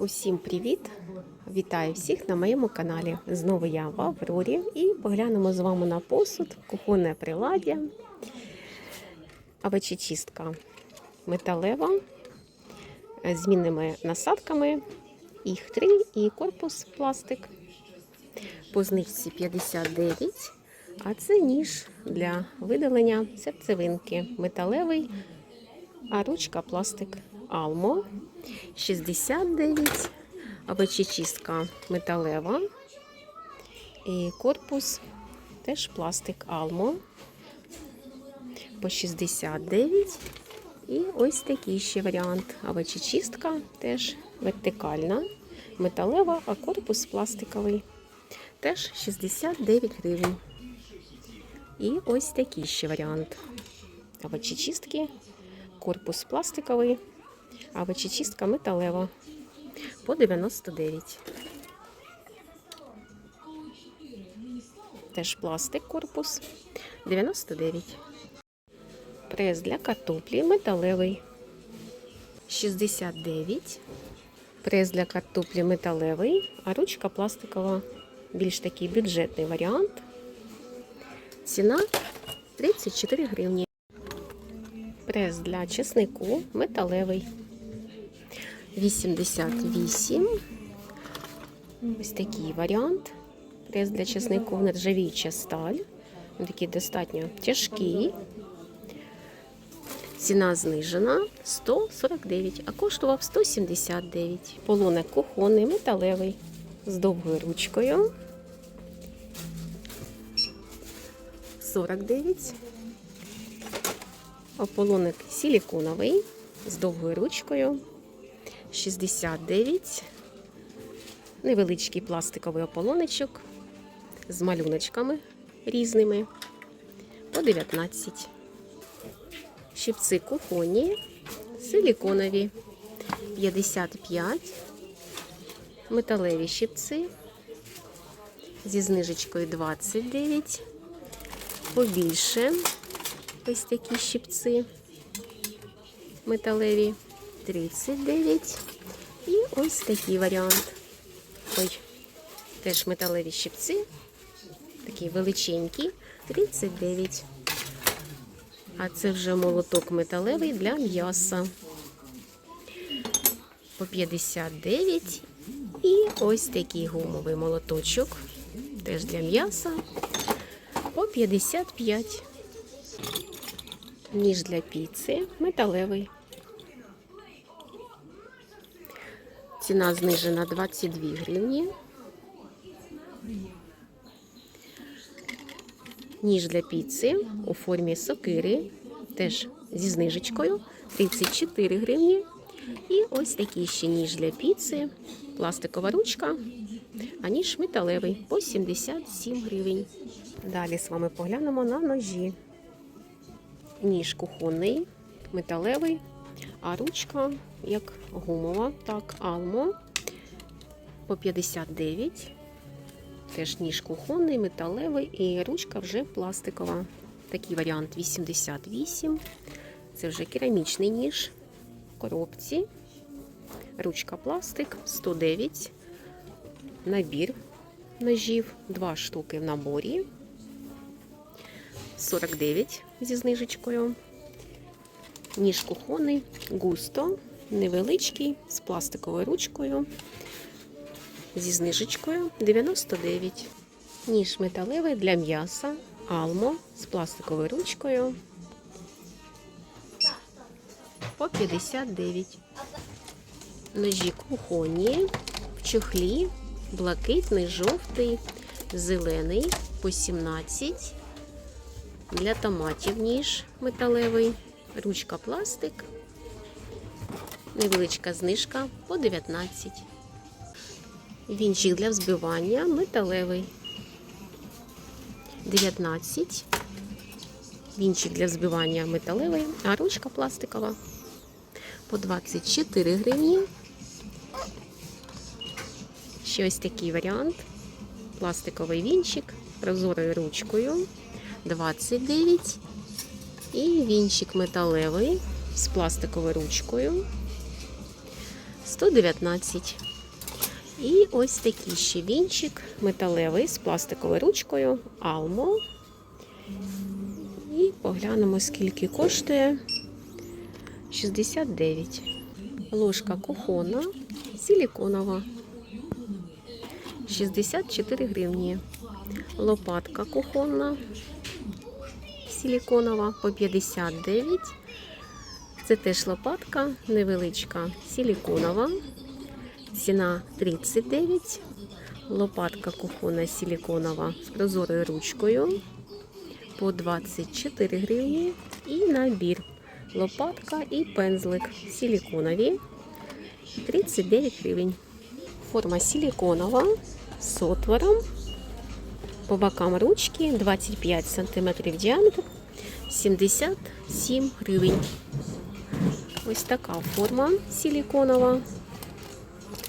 Усім привіт! Вітаю всіх на моєму каналі. Знову я в Аврорі і поглянемо з вами на посуд, кухонне приладдя, овочечистка металева з змінними насадками, їх три і корпус пластик. По знижці 59, а це ніж для видалення серцевинки металевий, а ручка пластик Алмо 69, овочечистка металева і корпус теж пластик Алмо по 69. І ось такий ще варіант. Овочечистка теж вертикальна, металева, а корпус пластиковий. Теж 69 гривень. І ось такий ще варіант. Овочечистки, корпус пластиковий, овочечистка металева по 99. Теж пластик корпус 99. Прес для картоплі металевий 69. Прес для картоплі металевий, а ручка пластикова. Більш такий бюджетний варіант. Ціна 34 гривні. Прес для чеснику металевий 88. Ось такий варіант. Прес для чеснику нержавіюча сталь. Такий достатньо тяжкий. Ціна знижена 149, а коштував 179. Полоник кухонний, металевий з довгою ручкою. 49. Ополоник силіконовий з довгою ручкою. 69. Невеличкий пластиковий ополонечок з малюночками різними. По 19. Щипці кухонні, силіконові 55. Металеві щипці зі знижечкою 29. Побільше ось такі щипці металеві 39. І ось такий варіант. Ой, теж металеві щипці, такі величенькі, 39. А це вже молоток металевий для м'яса. По 59. І ось такий гумовий молоточок. Теж для м'яса. По 55. Ніж для піци металевий. Ціна знижена 22 гривні. Ніж для піци у формі сокири, теж зі знижечкою 34 гривні. І ось такий ще ніж для піци, пластикова ручка, а ніж металевий по 77 гривень. Далі з вами поглянемо на ножі. Ніж кухонний, металевий, а ручка як гумова, так, алмо по 59. Теж ніж кухонний, металевий і ручка вже пластикова. Такий варіант 88. Це вже керамічний ніж в коробці. Ручка пластик 109. Набір ножів, два штуки в наборі. 49 зі знижечкою. Ніж кухонний, густо, невеличкий, з пластиковою ручкою. Зі знижечкою 99. Ніж металевий для м'яса, алмо з пластиковою ручкою. По 59. Ножі кухонні, в чохлі, блакитний, жовтий, зелений по 17. Для томатів ніж металевий, ручка пластик, невеличка знижка по 19. Вінчик для взбивання металевий. 19. Вінчик для взбивання металевий, а ручка пластикова. По 24 гривні. Ще ось такий варіант. Пластиковий вінчик прозорою ручкою. 29. І вінчик металевий з пластиковою ручкою. 119. І ось такий ще вінчик металевий з пластиковою ручкою Almo. І поглянемо, скільки коштує 69. Ложка кухонна, силіконова. 64 гривні. Лопатка кухонна, силіконова по 59. Це теж лопатка невеличка, силіконова. Ціна 39. Лопатка кухонна силіконова з прозорою ручкою по 24 гривні. І набір лопатка і пензлик силіконові 39 гривень. Форма силіконова з отвором. По бокам ручки 25 см діаметр 77 гривень. Ось така форма силіконова.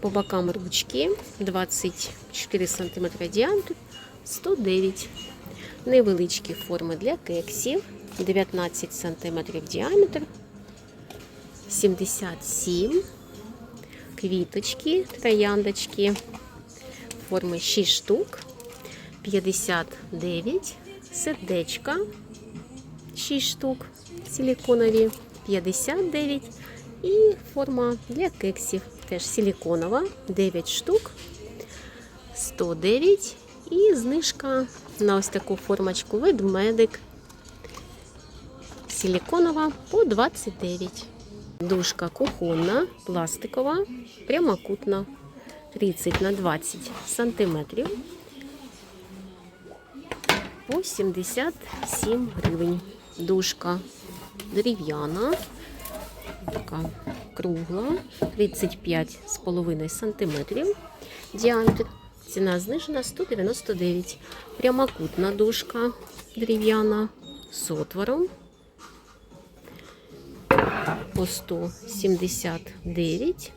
По бокам ручки. 24 см діаметр. 109 Невеличкі форми для кексів. 19 см діаметр. 77 Квіточки, трояндочки. Форми 6 штук. 59 сердечка. 6 штук силіконові 59 і форма для кексів теж силіконова 9 штук 109 і знижка на ось таку формочку ведмедик. Силіконова по 29 Дужка кухонна, пластикова, прямокутна. 30 на 20 сантиметрів. По 77 гривень. Дужка дерев'яна, така кругла, 35,5 сантиметрів. Діаметр. Ціна знижена 199. Прямокутна дужка дерев'яна з отвором по 179.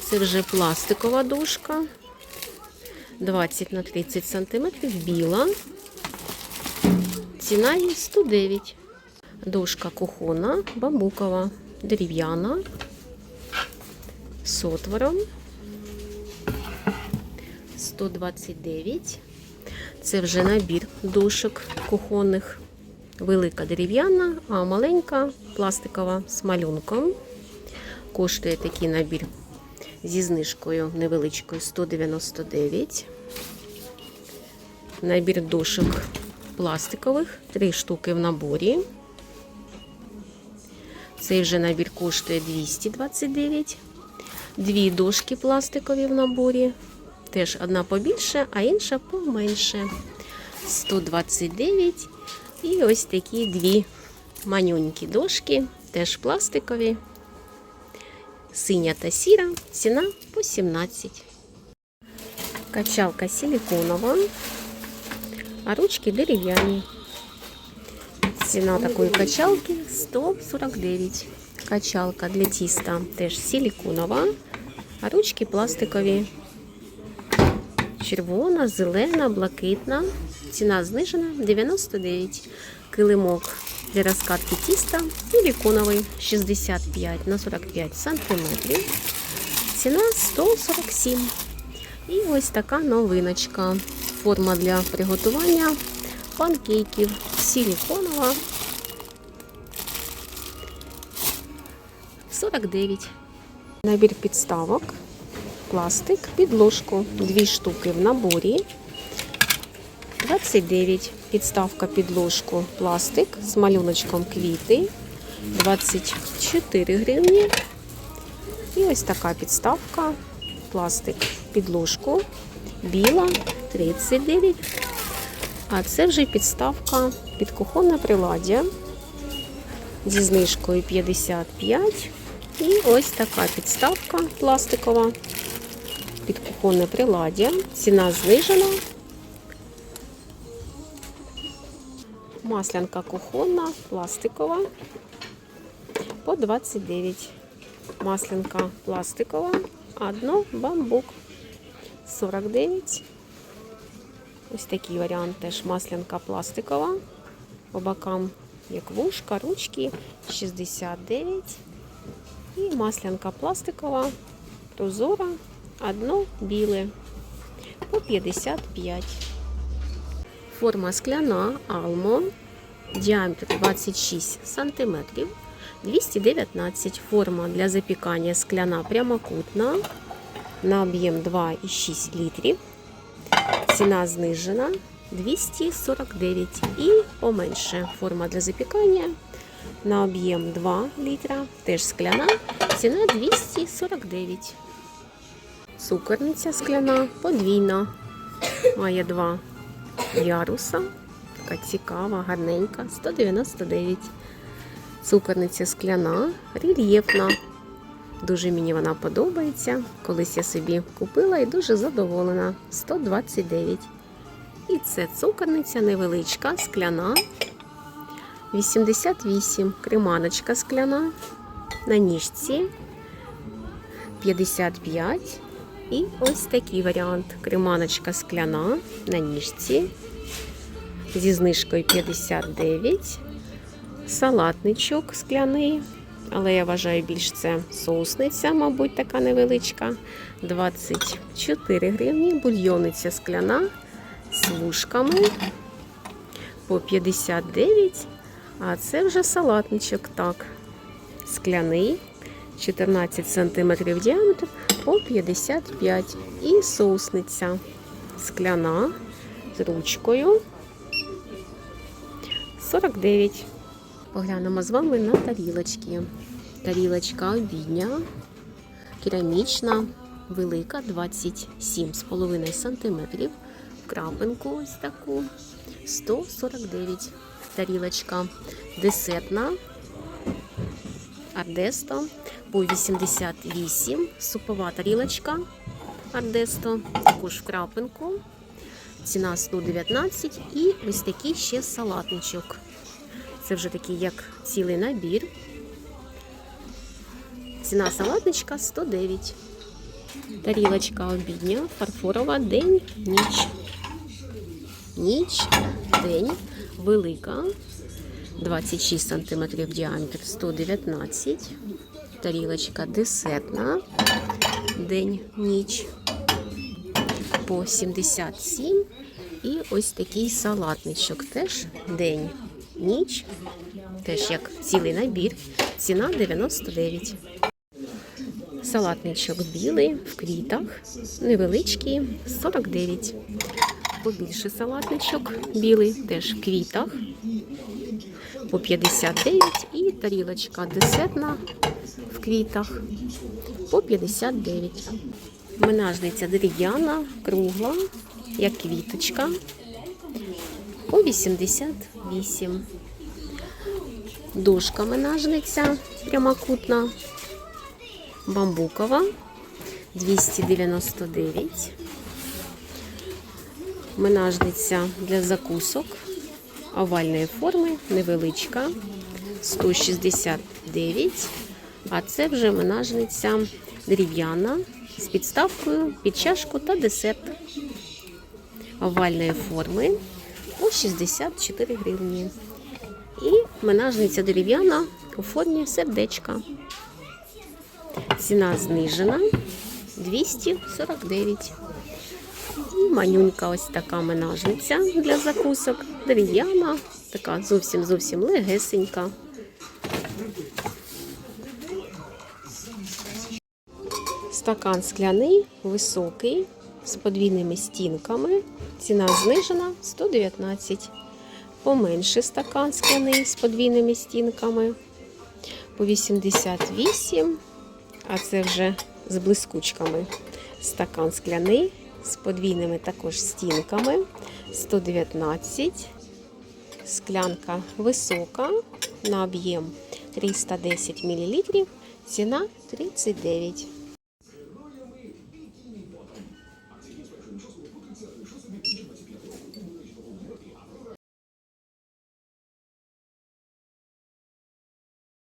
Це вже пластикова дужка. 20 на 30 сантиметрів, біла. Ціна її 109. Дошка кухона, бамбукова, дерев'яна, з отвором. 129. Це вже набір дошок кухонних. Велика дерев'яна, а маленька пластикова з малюнком. Коштує такий набір зі знижкою невеличкою 199. Набір дошок пластикових, 3 штуки в наборі. Цей вже набір коштує 229. Дві дошки пластикові в наборі. Теж одна побільше, а інша поменше. 129. І ось такі дві манюнькі дошки, теж пластикові. Синя та сіра, ціна по 17. Качалка силиконова, а ручки дерев'яні. Ціна такої качалки 149. Качалка для тіста теж силиконова, а ручки пластикові. Червона, зелена, блакитна. Ціна знижена 99. Килимок для розкатки тіста силиконовий 65 на 45 сантиметрів. Ціна 147. І ось така новиночка. Форма для приготування панкейків силиконова 49. Набір підставок, пластик, підложку, дві штуки в наборі. 29. Підставка під ложку пластик з малюночком квіти. 24 гривні. І ось така підставка. Пластик під ложку. Біла 39. А це вже підставка під кухонне приладдя зі знижкою 55. І ось така підставка пластикова під кухонне приладдя. Ціна знижена. Маслянка кухонна, пластикова по 29. Маслянка пластикова, а дно бамбук 49. Ось такий варіант теж маслянка пластикова. По бокам як вушка, ручки 69. І маслянка пластикова, прозора одно біле по 55. Форма скляна Алмо, діаметр 26 см, 219. Форма для запікання скляна прямокутна на об'єм 2,6 літрів. Ціна знижена 249 і поменше форма для запікання на об'єм 2 літра, теж скляна, ціна 249. Цукорниця скляна подвійна. Має два яруса. Така цікава, гарненька, 199. Цукорниця скляна, рельєфна. Дуже мені вона подобається. Колись я собі купила і дуже задоволена. 129. І це цукорниця невеличка, скляна. 88. Креманочка скляна. На ніжці 55. І ось такий варіант. Креманочка скляна на ніжці. Зі знижкою 59. Салатничок скляний. Але я вважаю, більш це соусниця, мабуть, така невеличка. 24 гривні. Бульйониця скляна з вушками по 59. А це вже салатничок, так. Скляний, 14 см діаметр по 55. І соусниця скляна з ручкою 49. Поглянемо з вами на тарілочки. Тарілочка обідня, керамічна, велика, 27,5 см. Крапинку ось таку 149 тарілочка. Десертна Ардесто по 88. Супова тарілочка Ардесто, також в крапинку. Ціна 119 і ось такий ще салатничок. Це вже такий як цілий набір. Ціна салатничка 109. Тарілочка обідня, фарфорова, день, ніч. Ніч, день, велика. 26 см діаметр 119. Тарілочка десертна. День, ніч по 77. І ось такий салатничок. Теж день, ніч. Теж як цілий набір. Ціна 99. Салатничок білий в квітах. Невеличкий 49. Побільше салатничок білий, теж в квітах по 59 і тарілочка десертна в квітах по 59. Менажниця дерев'яна, кругла, як квіточка по 88. Дошка менажниця прямокутна, бамбукова 299. Менажниця для закусок овальної форми, невеличка, 169. А це вже менажниця дерев'яна з підставкою під чашку та десерт овальної форми по 64 гривні. І менажниця дерев'яна у формі сердечка. Ціна знижена 249. І манюнька ось така менажниця для закусок. Дерев'яна, така зовсім зовсім легесенька. Стакан скляний, високий, з подвійними стінками. Ціна знижена 119. Поменше стакан скляний з подвійними стінками. По 88. А це вже з блискучками. Стакан скляний з подвійними також стінками 119. Склянка висока на об'єм 310 мл. Ціна 39.